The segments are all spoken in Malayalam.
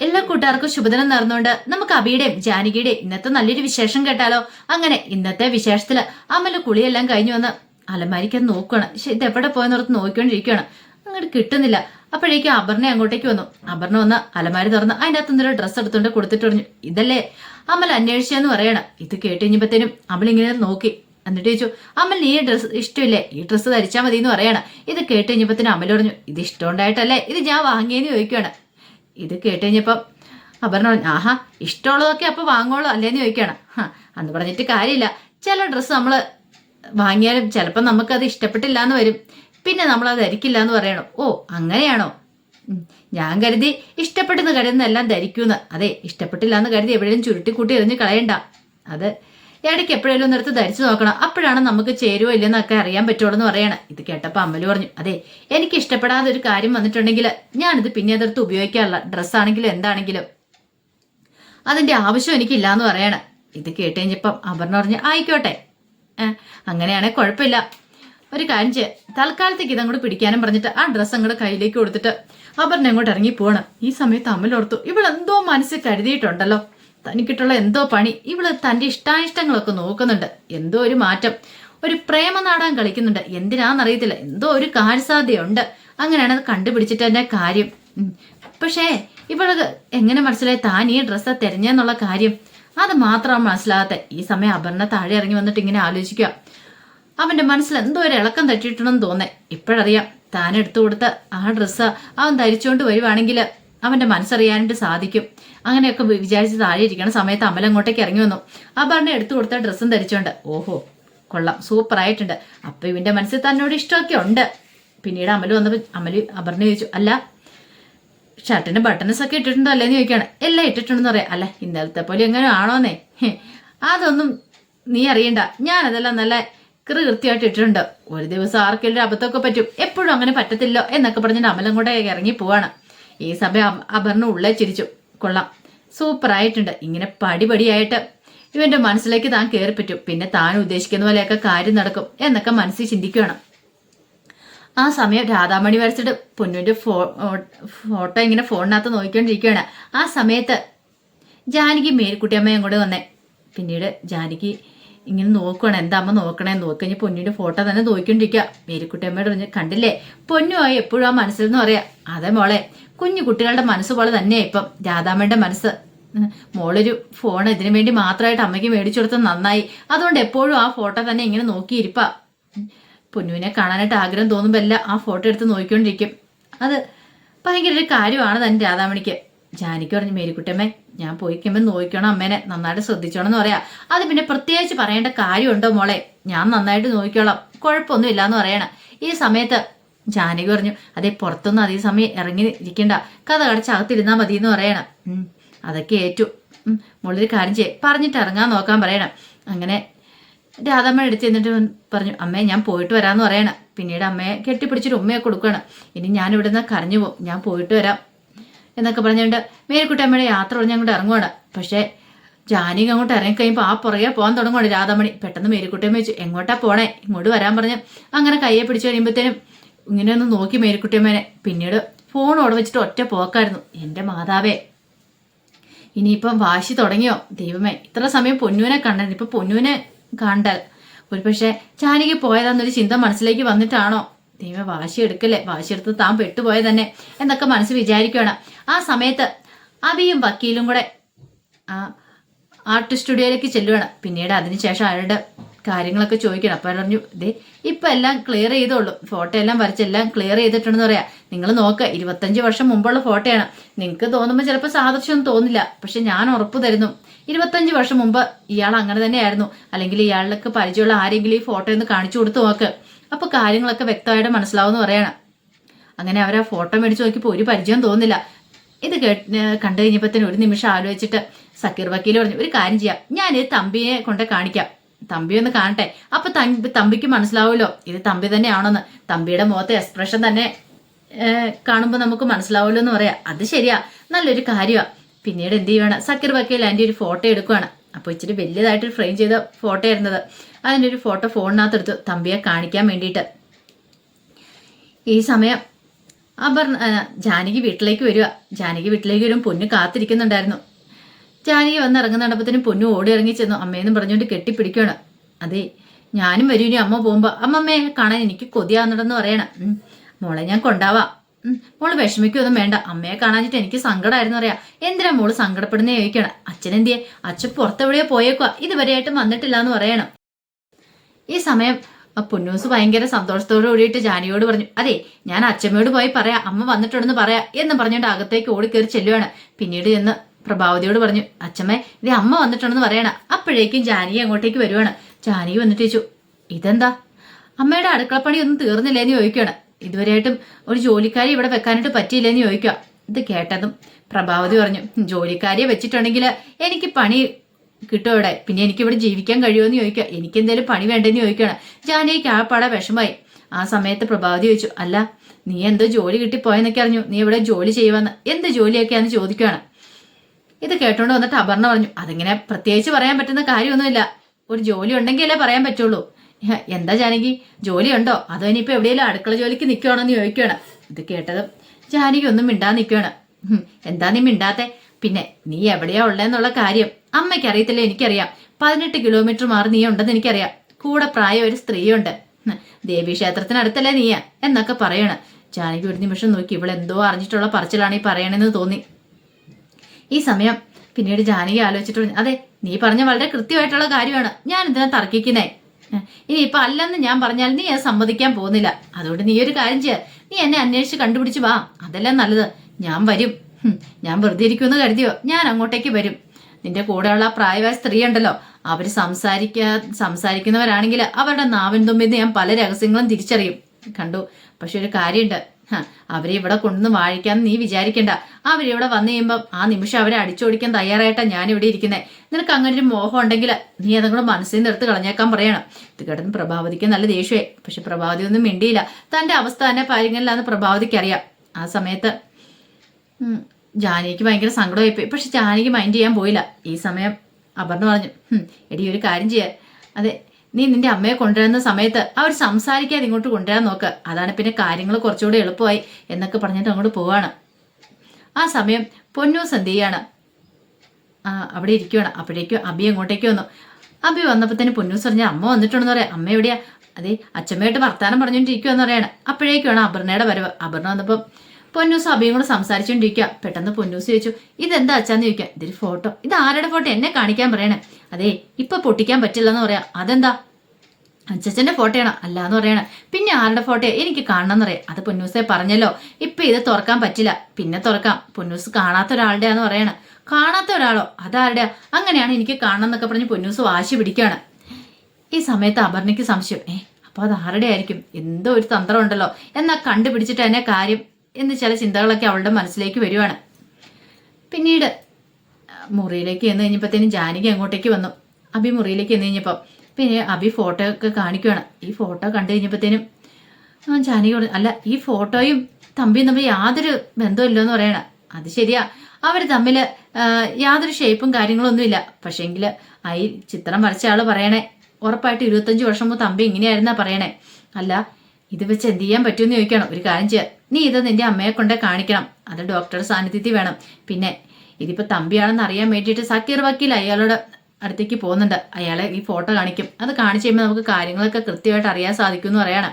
എല്ലാ കൂട്ടുകാർക്കും ശുഭദിനം നേർന്നുകൊണ്ട് നമുക്ക് അബിയുടെയും ജാനകിയുടെയും ഇന്നത്തെ നല്ലൊരു വിശേഷം കേട്ടാലോ? അങ്ങനെ ഇന്നത്തെ വിശേഷത്തിൽ അമല കുളിയെല്ലാം കഴിഞ്ഞു വന്ന് അലമാരിക്ക് അത് നോക്കുകയാണ് ഇത് എവിടെ പോയെന്നോർത്ത് നോക്കിക്കൊണ്ടിരിക്കുകയാണ് അങ്ങോട്ട് കിട്ടുന്നില്ല. അപ്പോഴേക്കും അപർണ അങ്ങോട്ടേക്ക് വന്നു. അപർണ വന്ന് അലമാരി തുറന്ന് അതിന്റെ അകത്ത് ഡ്രസ്സ് എടുത്തുകൊണ്ട് കൊടുത്തിട്ട് പറഞ്ഞു ഇതല്ലേ? അമൽ അന്വേഷിച്ചെന്ന് പറയണം. ഇത് കേട്ട് കഴിഞ്ഞപ്പോഴത്തേനും അമൽ ഇങ്ങനെ നോക്കി. എന്നിട്ട് ചോദിച്ചു അമൽ ഈ ഡ്രസ് ഇഷ്ടമില്ലേ? ഈ ഡ്രസ്സ് ധരിച്ചാൽ മതി എന്ന് പറയണം. ഇത് കേട്ട് കഴിഞ്ഞപ്പോഴത്തേനും പറഞ്ഞു ഇത് ഇഷ്ടമുണ്ടായിട്ടല്ലേ? ഇത് ഞാൻ വാങ്ങിയെന്ന് ചോദിക്കുകയാണ് ഇത് കേട്ട് കഴിഞ്ഞപ്പം അപർണ പറഞ്ഞു ആഹാ ഇഷ്ടമുള്ളതൊക്കെ അപ്പോൾ വാങ്ങോളൂ അല്ലേന്ന് ചോദിക്കണം അന്ന് പറഞ്ഞിട്ട് കാര്യമില്ല. ചില ഡ്രസ്സ് നമ്മൾ വാങ്ങിയാലും ചിലപ്പോൾ നമുക്കത് ഇഷ്ടപ്പെട്ടില്ല എന്ന് വരും. പിന്നെ നമ്മൾ അത് ധരിക്കില്ല എന്ന് പറയണം. ഓ അങ്ങനെയാണോ? ഞാൻ കരുതി ഇഷ്ടപ്പെട്ടെന്ന് കരുതുന്നതെല്ലാം ധരിക്കൂന്ന്. അതെ ഇഷ്ടപ്പെട്ടില്ല എന്ന് കരുതി എവിടെയും ചുരുട്ടിക്കൂട്ടി എറിഞ്ഞ് കളയണ്ട. അത് ഇടയ്ക്ക് എപ്പോഴേലും നിർത്തി ധരിച്ചു നോക്കണം. അപ്പോഴാണ് നമുക്ക് ചേരുവോ ഇല്ലെന്നൊക്കെ അറിയാൻ പറ്റുള്ളൂ എന്ന് പറയണം. ഇത് കേട്ടപ്പോൾ അമ്മൽ പറഞ്ഞു അതെ എനിക്ക് ഇഷ്ടപ്പെടാതെ ഒരു കാര്യം വന്നിട്ടുണ്ടെങ്കിൽ ഞാനിത് പിന്നെ അതെടുത്ത് ഉപയോഗിക്കാറില്ല. ഡ്രസ്സാണെങ്കിലും എന്താണെങ്കിലും. അതിന്റെ ആവശ്യം എനിക്കില്ല എന്ന് പറയണം. ഇത് കേട്ട് കഴിഞ്ഞപ്പം അപർണ പറഞ്ഞു ആയിക്കോട്ടെ. അങ്ങനെയാണെങ്കിൽ കുഴപ്പമില്ല. ഒരു കാര്യം ചെയ്യാം. തൽക്കാലത്തേക്ക് ഇതങ്ങോട്ട് പിടിക്കാനും പറഞ്ഞിട്ട് ആ ഡ്രസ്സ് അങ്ങോട്ട് കയ്യിലേക്ക് കൊടുത്തിട്ട് അപർണ അങ്ങോട്ട് ഇറങ്ങി പോകണം ഈ സമയത്ത് അമ്മലോർത്തു ഇവളെന്തോ മനസ്സിൽ കരുതിയിട്ടുണ്ടല്ലോ. തനിക്കിട്ടുള്ള എന്തോ പണി. ഇവൾ തന്റെ ഇഷ്ടാനിഷ്ടങ്ങളൊക്കെ നോക്കുന്നുണ്ട്. എന്തോ ഒരു മാറ്റം. ഒരു പ്രേമ നാടകം കളിക്കുന്നുണ്ട്. എന്തിനാന്നറിയത്തില്ല. എന്തോ ഒരു കാര്യസാധ്യതയുണ്ട്. അങ്ങനെയാണ് അത് കണ്ടുപിടിച്ചിട്ട് എന്റെ കാര്യം. പക്ഷേ ഇവളത് എങ്ങനെ മനസ്സിലായി താൻ ഈ ഡ്രസ്സ് തെരഞ്ഞെന്നുള്ള കാര്യം? അത് മാത്രമാണ് മനസ്സിലാകാത്ത ഈ സമയം അപർണ താഴെ ഇറങ്ങി വന്നിട്ട് ഇങ്ങനെ ആലോചിക്കുക. അവന്റെ മനസ്സിൽ എന്തോ ഒരു ഇളക്കം തട്ടിയിട്ടുണ്ടെന്ന് തോന്നേ. ഇപ്പോഴറിയാം താൻ എടുത്തു കൊടുത്ത ആ ഡ്രസ്സ് അവൻ ധരിച്ചുകൊണ്ട് വരുവാണെങ്കിൽ അവന്റെ മനസ്സറിയാനായിട്ട് സാധിക്കും. അങ്ങനെയൊക്കെ വിചാരിച്ച് താഴെ ഇരിക്കണ സമയത്ത് അമല അങ്ങോട്ടേക്ക് ഇറങ്ങി വന്നു. ആ അപർണ എടുത്തു കൊടുത്ത ഡ്രസ്സും ധരിച്ചോണ്ട് ഓഹോ കൊള്ളാം സൂപ്പർ ആയിട്ടുണ്ട് അപ്പൊ ഇവന്റെ മനസ്സിൽ തന്നോട് ഇഷ്ടമൊക്കെ ഉണ്ട്. പിന്നീട് അമൽ വന്നപ്പോൾ അമൽ അപർണ ചോദിച്ചു അല്ല ഷർട്ടിന്റെ ബട്ടൺസ് ഒക്കെ ഇട്ടിട്ടുണ്ടോ അല്ലേന്ന് ചോദിക്കാണ് എല്ലാം ഇട്ടിട്ടുണ്ടെന്ന് പറയാം. അല്ല ഇന്നലത്തെ പോലെ എങ്ങനെ ആണോന്നേ? അതൊന്നും നീ അറിയണ്ട. ഞാനതെല്ലാം നല്ല കൃ കൃത്യമായിട്ട് ഇട്ടിട്ടുണ്ട്. ഒരു ദിവസം ആർക്കെങ്കിലും അബദ്ധമൊക്കെ പറ്റും. എപ്പോഴും അങ്ങനെ പറ്റത്തില്ലോ എന്നൊക്കെ പറഞ്ഞിട്ട് അമലം കൂടെ ഇറങ്ങി പോവാണ്. ഈ സമയം അപർണ ഉള്ളേ ചിരിച്ചു. കൊള്ളാം സൂപ്പർ ആയിട്ടുണ്ട് ഇങ്ങനെ പടിപടിയായിട്ട് ഇവന്റെ മനസ്സിലേക്ക് താൻ കയറി പറ്റും പിന്നെ താൻ ഉദ്ദേശിക്കുന്ന പോലെയൊക്കെ കാര്യം നടക്കും എന്നൊക്കെ മനസ്സിൽ ചിന്തിക്കുകയാണ് ആ സമയം രാധാമണി വരച്ചിട്ട് പൊന്നുവിന്റെ ഫോ ഫോട്ടോ ഇങ്ങനെ ഫോണിനകത്ത് നോക്കിക്കൊണ്ടിരിക്കുകയാണ് ആ സമയത്ത് ജാനകി മേരിക്കുട്ടിയമ്മയും കൂടെ വന്നേ. പിന്നീട് ജാനകി ഇങ്ങനെ നോക്കണം എന്താ അമ്മ നോക്കണേ? നോക്കഴിഞ്ഞ് പൊന്നുവിന്റെ ഫോട്ടോ തന്നെ നോക്കിക്കൊണ്ടിരിക്കുക മേരിക്കുട്ടിയമ്മയോട് പറഞ്ഞു കണ്ടില്ലേ? പൊന്നു പൊന്നുമായി എപ്പോഴും ആ മനസ്സിൽ നിന്ന് പറയാ. അതെ മോളെ കുഞ്ഞു കുട്ടികളുടെ മനസ്സ് പോലെ തന്നെയാ ഇപ്പം. രാധാമ്മയുടെ മനസ്സ്. മോളൊരു ഫോൺ ഇതിനു വേണ്ടി മാത്രമായിട്ട് അമ്മയ്ക്ക് മേടിച്ചു കൊടുത്തത് നന്നായി. അതുകൊണ്ട് എപ്പോഴും ആ ഫോട്ടോ തന്നെ ഇങ്ങനെ നോക്കിയിരിപ്പാ. പൊന്നുവിനെ കാണാനായിട്ട് ആഗ്രഹം തോന്നുമ്പോൾ എല്ലാം ആ ഫോട്ടോ എടുത്ത് നോക്കിക്കൊണ്ടിരിക്കും. അത് ഭയങ്കര ഒരു കാര്യമാണ് തന്നെ രാധാമണിക്ക്. ജാനിക്ക് പറഞ്ഞു മേരിക്കുട്ടമ്മേ ഞാൻ പോയി കഴിയുമ്പോൾ നോക്കിക്കണം അമ്മേനെ. നന്നായിട്ട് ശ്രദ്ധിച്ചോണം എന്ന് പറയാ. അത് പിന്നെ പ്രത്യേകിച്ച് പറയേണ്ട കാര്യമുണ്ടോ മോളെ? ഞാൻ നന്നായിട്ട് നോക്കിക്കോളാം. കുഴപ്പമൊന്നുമില്ല എന്ന് പറയണം. ഈ സമയത്ത് ജാനകി പറഞ്ഞു അതെ പുറത്തൊന്നും അതേ സമയം ഇറങ്ങി ഇരിക്കണ്ട. കഥ കടച്ച് അകത്തിരുന്നാൽ മതി എന്ന് പറയണം അതൊക്കെ ഏറ്റു. മുള്ളൊരു കാര്യം ചെയ്യേ. പറഞ്ഞിട്ട് ഇറങ്ങാൻ നോക്കാൻ പറയണം. അങ്ങനെ രാധമ്മ എടുത്ത് എന്നിട്ട് പറഞ്ഞു അമ്മേ ഞാൻ പോയിട്ട് വരാമെന്ന് പറയണം. പിന്നീട് അമ്മയെ കെട്ടിപ്പിടിച്ചിട്ട് ഉമ്മയെ കൊടുക്കുകയാണ് ഇനി ഞാൻ ഇവിടെ നിന്ന് കരഞ്ഞു പോകും. ഞാൻ പോയിട്ട് വരാം. എന്നൊക്കെ പറഞ്ഞുകൊണ്ട് മേരിക്കുട്ടി അമ്മയുടെ യാത്ര പറഞ്ഞ് അങ്ങോട്ട് ഇറങ്ങുവാണ്. പക്ഷേ ജാനിക അങ്ങോട്ട് ഇറങ്ങിക്കഴിയുമ്പോൾ ആ പുറകെ പോകാൻ തുടങ്ങുവാണ് രാധാമണി. പെട്ടെന്ന് മേരിക്കുട്ടിയമ്മ വെച്ചു എങ്ങോട്ടാ പോണേ? ഇങ്ങോട്ട് വരാൻ പറഞ്ഞു. അങ്ങനെ കയ്യെ പിടിച്ചു കഴിയുമ്പോഴത്തേനും ഇങ്ങനെ ഒന്ന് നോക്കി മേരിക്കുട്ടിയമ്മേനെ. പിന്നീട് ഫോൺ ഓടെ വെച്ചിട്ട് ഒറ്റ പോക്കായിരുന്നു. എന്റെ മാതാവേ. ഇനിയിപ്പം വാശി തുടങ്ങിയോ? ദൈവമേ ഇത്ര സമയം പൊന്നുവിനെ കണ്ടായിരുന്നു ഇപ്പം പൊന്നുവിനെ കണ്ടാൽ. ഒരു പക്ഷേ ചാനിക്ക് പോയതാന്നൊരു ചിന്ത മനസ്സിലേക്ക് വന്നിട്ടാണോ? ദൈവം വാശി എടുക്കല്ലേ? വാശി എടുത്ത് താൻ പെട്ടുപോയ തന്നെ എന്നൊക്കെ മനസ്സ് വിചാരിക്കുകയാണ് ആ സമയത്ത് അബിയും വക്കീലും കൂടെ ആ ആർട്ട് സ്റ്റുഡിയോയിലേക്ക് ചെല്ലുകയാണ് പിന്നീട് അതിനുശേഷം അയാളുടെ കാര്യങ്ങളൊക്കെ ചോദിക്കണം. അപ്പം പറഞ്ഞു ഇതേ ഇപ്പം എല്ലാം ക്ലിയർ ചെയ്തോളൂ. ഫോട്ടോ എല്ലാം വരച്ച് എല്ലാം ക്ലിയർ ചെയ്തിട്ടുണ്ടെന്ന് പറയാം. നിങ്ങൾ നോക്കുക ഇരുപത്തഞ്ച് വർഷം മുമ്പുള്ള ഫോട്ടോയാണ് നിങ്ങൾക്ക് തോന്നുമ്പോൾ ചിലപ്പോൾ സാദൃശ്യം തോന്നില്ല. പക്ഷെ ഞാൻ ഉറപ്പ് തരുന്നു. ഇരുപത്തഞ്ച് വർഷം മുമ്പ് ഇയാൾ അങ്ങനെ തന്നെയായിരുന്നു. അല്ലെങ്കിൽ ഇയാൾക്ക് പരിചയമുള്ള ആരെങ്കിലും ഈ ഫോട്ടോ ഒന്ന് കാണിച്ചു കൊടുത്തു നോക്ക്. അപ്പോൾ കാര്യങ്ങളൊക്കെ വ്യക്തമായിട്ട് മനസ്സിലാവുമെന്ന് പറയണം. അങ്ങനെ അവർ ആ ഫോട്ടോ മേടിച്ച് നോക്കിയപ്പോൾ ഒരു പരിചയം തോന്നില്ല. ഇത് കേട്ട് കണ്ടു തന്നെ ഒരു നിമിഷം ആലോചിച്ചിട്ട് സക്കീർ വക്കീൽ പറഞ്ഞു ഒരു കാര്യം ചെയ്യാം. ഞാൻ തമ്പിയെ കൊണ്ട് കാണിക്കാം. തമ്പി ഒന്ന് കാണട്ടെ. അപ്പൊ തമ്പി തമ്പിക്ക് മനസ്സിലാവുമല്ലോ. ഇത് തമ്പി തന്നെയാണോന്ന്. തമ്പിയുടെ മുഖത്തെ എക്സ്പ്രഷൻ തന്നെ കാണുമ്പോൾ നമുക്ക് മനസ്സിലാവുമല്ലോ എന്ന് പറയാം. അത് ശരിയാ. നല്ലൊരു കാര്യമാണ് പിന്നീട് എന്ത് ചെയ്യുവാണ്? സക്കീർ വക്കീൽ എന്റെ ഒരു ഫോട്ടോ എടുക്കുവാണ്. അപ്പോൾ ഇച്ചിരി വലിയതായിട്ട് ഫ്രെയിം ചെയ്ത ഫോട്ടോ ആയിരുന്നത്. അതിന്റെ ഒരു ഫോട്ടോ ഫോണിനകത്ത് എടുത്തു തമ്പിയെ കാണിക്കാൻ വേണ്ടിയിട്ട്. ഈ സമയം അപർണ ജാനകി വീട്ടിലേക്ക് വരിക ജാനകി വീട്ടിലേക്ക് വരും പൊന്നു കാത്തിരിക്കുന്നുണ്ടായിരുന്നു. ജാനകി വന്ന് ഇറങ്ങുന്നിടപ്പത്തിനും പൊന്നു ഓടി ഇറങ്ങി ചെന്നു. അമ്മയെന്നും പറഞ്ഞുകൊണ്ട് കെട്ടിപ്പിടിക്കുകയാണ്. അതെ ഞാനും വരൂ ഇനി അമ്മ പോകുമ്പോ. അമ്മമ്മയെ കാണാൻ എനിക്ക് കൊതിയാവുന്നുണ്ടെന്ന് പറയണം. മോളെ ഞാൻ കൊണ്ടാവാ. മോൾ വിഷമിക്കൊന്നും വേണ്ട. അമ്മയെ കാണാഞ്ഞിട്ട് എനിക്ക് സങ്കടമായിരുന്നു അറിയാം എന്തിനാ മോൾ സങ്കടപ്പെടുന്നേ ചോദിക്കണം അച്ഛനെന്തിയെ അച്ഛൻ പുറത്തെവിടെയോ പോയേക്കുവാ. ഇതുവരെയായിട്ടും വന്നിട്ടില്ല എന്ന് പറയണം. ഈ സമയം പൊന്നൂസ് ഭയങ്കര സന്തോഷത്തോട് കൂടിയിട്ട് ജാനിയോട് പറഞ്ഞു അതെ ഞാൻ അച്ഛമ്മയോട് പോയി പറയാം. അമ്മ വന്നിട്ടുണ്ടെന്ന് പറയാ എന്ന് പറഞ്ഞുകൊണ്ട് അകത്തേക്ക് ഓടിക്കേറി ചെല്ലുവാണ്. പിന്നീട് ചെന്ന് പ്രഭാവതിയോട് പറഞ്ഞു അച്ഛമ്മേ ഇത് അമ്മ വന്നിട്ടുണ്ടെന്ന് പറയണ അപ്പോഴേക്കും ജാനകി അങ്ങോട്ടേക്ക് വരുവാണ്. ജാനകി വന്നിട്ട് ചോദിച്ചു ഇതെന്താ? അമ്മയുടെ അടുക്കളപ്പണി ഒന്നും തീർന്നില്ലേന്ന് ചോദിക്കുകയാണ് ഇതുവരെയായിട്ടും ഒരു ജോലിക്കാരി ഇവിടെ വെക്കാനായിട്ട് പറ്റിയില്ലേന്ന് ചോദിക്കുക ഇത് കേട്ടതും പ്രഭാവതി പറഞ്ഞു ജോലിക്കാരിയെ വെച്ചിട്ടുണ്ടെങ്കിൽ എനിക്ക് പണി കിട്ടും ഇവിടെ പിന്നെ എനിക്ക് ഇവിടെ ജീവിക്കാൻ കഴിയുമോ എന്ന് ചോദിക്കുക എനിക്ക് എന്തെങ്കിലും പണി വേണ്ടെന്ന് ചോദിക്കുകയാണ് ജാനകിക്ക് ആ പാടെ വിഷമായി ആ സമയത്ത് പ്രഭാവതി ചോദിച്ചു അല്ല നീ എന്തോ ജോലി കിട്ടിപ്പോയെന്നൊക്കെ അറിഞ്ഞു. നീ ഇവിടെ ജോലി ചെയ്യുവാന്ന്. എന്ത് ജോലിയൊക്കെയാന്ന് ചോദിക്കുകയാണ് ഇത് കേട്ടോണ്ട് വന്നിട്ട് അപർണ പറഞ്ഞു അതിങ്ങനെ പ്രത്യേകിച്ച് പറയാൻ പറ്റുന്ന കാര്യമൊന്നുമില്ല. ഒരു ജോലി ഉണ്ടെങ്കിലേ പറയാൻ പറ്റുള്ളൂ. എന്താ ജാനകി? ജോലി ഉണ്ടോ അതോ ഇനിയിപ്പോ എവിടെയെങ്കിലും അടുക്കള ജോലിക്ക് നിൽക്കുകയാണെന്ന് ചോദിക്കുകയാണ് ഇത് കേട്ടത് ജാനകി ഒന്നും മിണ്ടാ നിൽക്കുകയാണ് എന്താ നീ മിണ്ടാത്തെ? പിന്നെ നീ എവിടെയാ ഉള്ളതെന്നുള്ള കാര്യം അമ്മയ്ക്ക് അറിയത്തില്ല എനിക്കറിയാം. പതിനെട്ട് കിലോമീറ്റർ മാറി നീ ഉണ്ടെന്ന് എനിക്കറിയാം. കൂടെ പ്രായം ഒരു സ്ത്രീയുണ്ട്. ദേവീക്ഷേത്രത്തിനടുത്തല്ലേ നീയാ? എന്നൊക്കെ പറയണ. ജാനകി ഒരു നിമിഷം നോക്കി ഇവളെന്തോ അറിഞ്ഞിട്ടുള്ള പറച്ചിലാണ് ഈ പറയണെന്ന് തോന്നി. ഈ സമയം പിന്നീട് ജാനകി ആലോചിച്ചിട്ടുണ്ട് അതെ നീ പറഞ്ഞ വളരെ കൃത്യമായിട്ടുള്ള കാര്യമാണ്. ഞാൻ ഇതിനെ തർക്കിക്കുന്നേ? ഇനി ഇപ്പൊ അല്ലെന്ന് ഞാൻ പറഞ്ഞാൽ നീ അത് സമ്മതിക്കാൻ പോകുന്നില്ല. അതുകൊണ്ട് നീ ഒരു കാര്യം ചെയ്യ. നീ എന്നെ അന്വേഷിച്ച് കണ്ടുപിടിച്ച് വാ. അതെല്ലാം നല്ലത്. ഞാൻ വരും. ഞാൻ വെറുതെ ഇരിക്കുമെന്ന് കരുതിയോ? ഞാൻ അങ്ങോട്ടേക്ക് വരും. നിന്റെ കൂടെയുള്ള ആ പ്രായമായ സ്ത്രീ ഉണ്ടല്ലോ അവർ സംസാരിക്കാ സംസാരിക്കുന്നവരാണെങ്കിൽ അവരുടെ നാവിൻ തുമ്പിന്ന് ഞാൻ പല രഹസ്യങ്ങളും തിരിച്ചറിയും. കണ്ടു. പക്ഷെ ഒരു കാര്യമുണ്ട്. അവരെ ഇവിടെ കൊണ്ടുവന്ന് വാഴിക്കാന്ന് നീ വിചാരിക്കണ്ട. അവരിവിടെ വന്നു കഴിയുമ്പം ആ നിമിഷം അവരെ അടിച്ചോടിക്കാൻ തയ്യാറായിട്ടാ ഞാൻ ഇവിടെ ഇരിക്കുന്നത് നിനക്ക് അങ്ങനെ ഒരു മോഹം ഉണ്ടെങ്കിൽ നീ അതും മനസ്സിൽ നിന്ന് കളഞ്ഞേക്കാൻ പറയണം. ഇത് കിടന്ന് പ്രഭാവതിക്ക് നല്ല ദേഷ്യമായി പക്ഷെ പ്രഭാവതി ഒന്നും മിണ്ടിയില്ല. തന്റെ അവസ്ഥ തന്നെ പാരിങ്ങളിലാന്ന് പ്രഭാവതിക്ക് അറിയാം. ആ സമയത്ത് ജാനിക്ക് ഭയങ്കര സങ്കടമായിപ്പോയി. പക്ഷെ ജാനകി മൈൻഡ് ചെയ്യാൻ പോയില്ല. ഈ സമയം അപർണ പറഞ്ഞു എടി ഒരു കാര്യം ചെയ്യാ. അതെ നീ നിന്റെ അമ്മയെ കൊണ്ടുവരുന്ന സമയത്ത് അവർ സംസാരിക്കാതെ ഇങ്ങോട്ട് കൊണ്ടുവരാൻ നോക്ക്. അതാണ് പിന്നെ കാര്യങ്ങൾ കുറച്ചുകൂടെ എളുപ്പമായി എന്നൊക്കെ പറഞ്ഞിട്ട് അങ്ങോട്ട് പോവാണ്. ആ സമയം പൊന്നൂസ് എന്ത് ചെയ്യാണ് ആ അവിടെ ഇരിക്കുവാണ്. അപ്പോഴേക്കും അബി അങ്ങോട്ടേക്ക് വന്നു. അബി വന്നപ്പോൾ തന്നെ പൊന്നൂസ് പറഞ്ഞ അമ്മ വന്നിട്ടുണ്ടെന്ന് പറയാം. അമ്മ എവിടെയാ? അതെ അച്ഛമ്മയായിട്ട് വർത്താനം പറഞ്ഞുകൊണ്ടിരിക്കുമെന്ന് പറയാണ്. അപ്പോഴേക്കുമാണ് അപർണയുടെ വരവ്. അപർണ വന്നപ്പോൾ പൊന്നൂസ് അബിയും കൂടെ സംസാരിച്ചുകൊണ്ടിരിക്കുക പെട്ടെന്ന് പൊന്നൂസ് ചോദിച്ചു ഇതെന്താ അച്ഛാന്ന് ചോദിക്കാം ഇതൊരു ഫോട്ടോ. ഇത് ആരുടെ ഫോട്ടോ? എന്നെ കാണിക്കാൻ പറയണേ. അതെ ഇപ്പൊ പൊട്ടിക്കാൻ പറ്റില്ല പറ്റില്ലെന്ന് പറയാം. അതെന്താ? അച്ഛച്ചന്റെ ഫോട്ടോയാണ്? അല്ലാന്ന് പറയണ. പിന്നെ ആരുടെ ഫോട്ടോ എനിക്ക് കാണണം എന്നറിയാം അത് പൊന്നൂസെ പറഞ്ഞല്ലോ. ഇപ്പൊ ഇത് തുറക്കാൻ പറ്റില്ല. പിന്നെ തുറക്കാം. പൊന്നൂസ് കാണാത്ത ഒരാളുടെയാന്ന് പറയണ. കാണാത്ത ഒരാളോ? അതാരുടെയാ? അങ്ങനെയാണ് എനിക്ക് കാണണം എന്നൊക്കെ പറഞ്ഞ് പൊന്നൂസ് വാശി പിടിക്കുകയാണ് ഈ സമയത്ത് അപർണയ്ക്ക് സംശയം. ഏ അപ്പൊ അത് ആരുടെ ആയിരിക്കും? എന്തോ ഒരു തന്ത്രം ഉണ്ടല്ലോ എന്നാ കണ്ടുപിടിച്ചിട്ട് എന്നെ കാര്യം എന്ന് ചില ചിന്തകളൊക്കെ അവളുടെ മനസ്സിലേക്ക് വരുവാണ്. പിന്നീട് മുറിയിലേക്ക് ചെന്ന് കഴിഞ്ഞപ്പോഴത്തേനും ജാനകി അങ്ങോട്ടേക്ക് വന്നു. അഭി മുറിയിലേക്ക് ചെന്ന് കഴിഞ്ഞപ്പോൾ പിന്നെ അഭി ഫോട്ടോ ഒക്കെ കാണിക്കുവാണ്. ഈ ഫോട്ടോ കണ്ടു കഴിഞ്ഞപ്പോഴത്തേനും ജാനകി അല്ല ഈ ഫോട്ടോയും തമ്പിയും തമ്മിൽ യാതൊരു ബന്ധമില്ലെന്ന് പറയണ. അത് ശരിയാ. അവർ തമ്മിൽ യാതൊരു ഷേപ്പും കാര്യങ്ങളൊന്നുമില്ല പക്ഷേങ്കിൽ ആ ഈ ചിത്രം വരച്ച ആൾ പറയണേ. ഉറപ്പായിട്ട് ഇരുപത്തഞ്ച് വർഷം മുമ്പ് തമ്പി ഇങ്ങനെയായിരുന്നാ പറയണേ. അല്ല ഇത് വെച്ച് എന്ത് ചെയ്യാൻ പറ്റുമെന്ന് ചോദിക്കണം. ഒരു കാര്യം ചെയ്യാം. നീ ഇത് നിന്റെ അമ്മയെ കൊണ്ടേ കാണിക്കണം. അത് ഡോക്ടറുടെ സാന്നിധ്യത്തിൽ വേണം. പിന്നെ ഇതിപ്പോ തമ്പിയാണെന്ന് അറിയാൻ വേണ്ടിയിട്ട് സക്കീർ വക്കീൽ അയാളോട് അടുത്തേക്ക് പോകുന്നുണ്ട്. അയാളെ ഈ ഫോട്ടോ കാണിക്കും. അത് കാണിച്ചു കഴിയുമ്പോൾ നമുക്ക് കാര്യങ്ങളൊക്കെ കൃത്യമായിട്ട് അറിയാൻ സാധിക്കും എന്ന് പറയണം.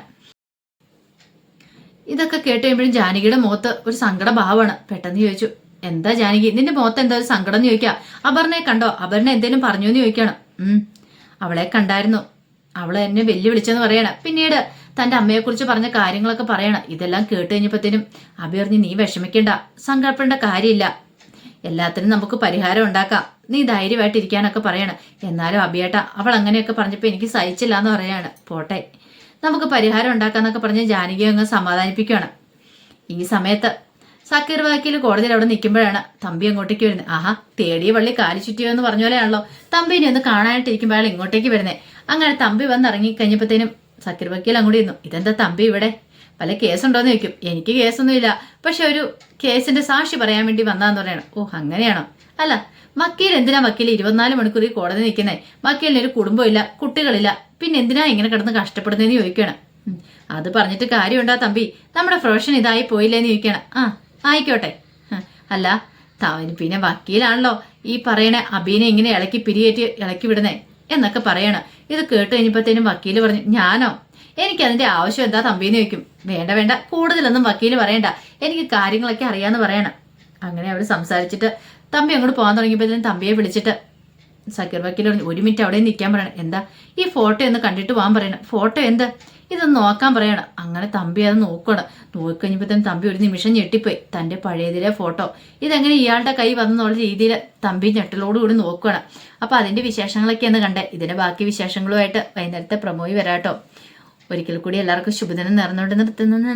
ഇതൊക്കെ കേട്ട് കഴിയുമ്പോഴും ജാനകിയുടെ മുഖത്ത് ഒരു സങ്കട ഭാവമാണ് പെട്ടെന്ന് ചോദിച്ചു എന്താ ജാനകി? നിന്റെ മുഖത്ത് എന്താ ഒരു സങ്കടം? എന്ന് ചോദിക്കുക. അപർണയെ കണ്ടോ? അപർണ എന്തേലും പറഞ്ഞു എന്ന് ചോദിക്കണം ഉം അവളെ കണ്ടായിരുന്നു. അവളെ എന്നെ വെല്ലുവിളിച്ചെന്ന് പറയണം. പിന്നീട് തന്റെ അമ്മയെക്കുറിച്ച് പറഞ്ഞ കാര്യങ്ങളൊക്കെ പറയണം. ഇതെല്ലാം കേട്ട് കഴിഞ്ഞപ്പോഴത്തേനും അഭി പറഞ്ഞ് നീ വിഷമിക്കണ്ട. സങ്കടപ്പെടേണ്ട കാര്യമില്ല. എല്ലാത്തിനും നമുക്ക് പരിഹാരം ഉണ്ടാക്കാം. നീ ധൈര്യമായിട്ടിരിക്കാനൊക്കെ പറയണം. എന്നാലും അഭിയേട്ട അവൾ അങ്ങനെയൊക്കെ പറഞ്ഞപ്പോൾ എനിക്ക് സഹിച്ചില്ല എന്ന് പറയാണ്. പോട്ടെ. നമുക്ക് പരിഹാരം ഉണ്ടാക്കാന്നൊക്കെ പറഞ്ഞ് ജാനകി അങ്ങ് സമാധാനിപ്പിക്കുകയാണ്. ഈ സമയത്ത് സക്കീർ വാക്കിൽ കോടതിയിൽ അവിടെ നിൽക്കുമ്പോഴാണ് തമ്പി അങ്ങോട്ടേക്ക് വരുന്നത്. ആഹാ തേടിയ വള്ളി കാലി ചുറ്റിയോ എന്ന് പറഞ്ഞ പോലെയാണല്ലോ. തമ്പിനെ ഒന്ന് കാണാനായിട്ടിരിക്കുമ്പോൾ അയാൾ ഇങ്ങോട്ടേക്ക് വരുന്നത് അങ്ങനെ തമ്പി വന്നിറങ്ങി കഴിഞ്ഞപ്പോഴത്തേനും സക്കീർ വക്കീൽ അങ്ങോട്ട് ഇരുന്നു ഇതെന്താ തമ്പി ഇവിടെ? പല കേസുണ്ടോയെന്ന് ചോദിക്കും. എനിക്ക് കേസൊന്നുമില്ല. പക്ഷെ ഒരു കേസിന്റെ സാക്ഷി പറയാൻ വേണ്ടി വന്നാന്ന് പറയണം. ഓ അങ്ങനെയാണോ? അല്ല വക്കീൽ എന്തിനാ വക്കീൽ ഇരുപത്തിനാല് മണിക്കൂർ ഈ കോടതി നിൽക്കുന്നത് വക്കീലിന് ഒരു കുടുംബമില്ല കുട്ടികളില്ല. പിന്നെ എന്തിനാ ഇങ്ങനെ കിടന്ന് കഷ്ടപ്പെടുന്നതെന്ന് ചോദിക്കണം അത് പറഞ്ഞിട്ട് കാര്യമുണ്ടാ തമ്പി. നമ്മുടെ പ്രൊഫഷൻ ഇതായി പോയില്ലേന്ന് ചോദിക്കണം ആ ആയിക്കോട്ടെ. അല്ല പിന്നെ വക്കീലാണല്ലോ ഈ പറയണ അബീനെ ഇങ്ങനെ ഇളക്കി പിരിയേറ്റ് ഇളക്കി വിടുന്നേ? എന്നൊക്കെ പറയണം. ഇത് കേട്ട് കഴിഞ്ഞപ്പോഴത്തേനും വക്കീൽ പറഞ്ഞു ഞാനോ? എനിക്ക് അതിന്റെ ആവശ്യം എന്താ തമ്പിന്ന് ചോദിക്കും. വേണ്ട വേണ്ട കൂടുതലൊന്നും വക്കീൽ പറയണ്ട. എനിക്ക് കാര്യങ്ങളൊക്കെ അറിയാന്ന് പറയണം. അങ്ങനെ അവർ സംസാരിച്ചിട്ട് തമ്പി അങ്ങോട്ട് പോകാൻ തുടങ്ങിയപ്പോഴത്തേനും തമ്പിയെ വിളിച്ചിട്ട് സക്കീർ വക്കീൽ പറഞ്ഞു ഒരു മിനിറ്റ് അവിടെ നിൽക്കാൻ പറയണം. എന്താ? ഈ ഫോട്ടോ ഒന്ന് കണ്ടിട്ട് പോകാൻ പറയണം. ഫോട്ടോ എന്ത്? ഇതൊന്ന് നോക്കാൻ പറയണം. അങ്ങനെ തമ്പി അത് നോക്കണം നോക്കിക്കഴിഞ്ഞപ്പോഴത്തേനും തമ്പി ഒരു നിമിഷം ഞെട്ടിപ്പോയി. തന്റെ പഴയതിലെ ഫോട്ടോ? ഇതെങ്ങനെ ഇയാളുടെ കൈ വന്നെന്നുള്ള രീതിയിൽ തമ്പി ഞെട്ടലോടുകൂടി നോക്കണം അപ്പോൾ അതിന്റെ വിശേഷങ്ങളൊക്കെ ഒന്ന് കണ്ടേ. ഇതിന്റെ ബാക്കി വിശേഷങ്ങളുമായിട്ട് വൈകുന്നേരത്തെ പ്രമോയി വരാട്ടോ. ഒരിക്കൽ കൂടി എല്ലാവർക്കും ശുഭദിനം നേർന്നുകൊണ്ട് നിർത്തുന്നു.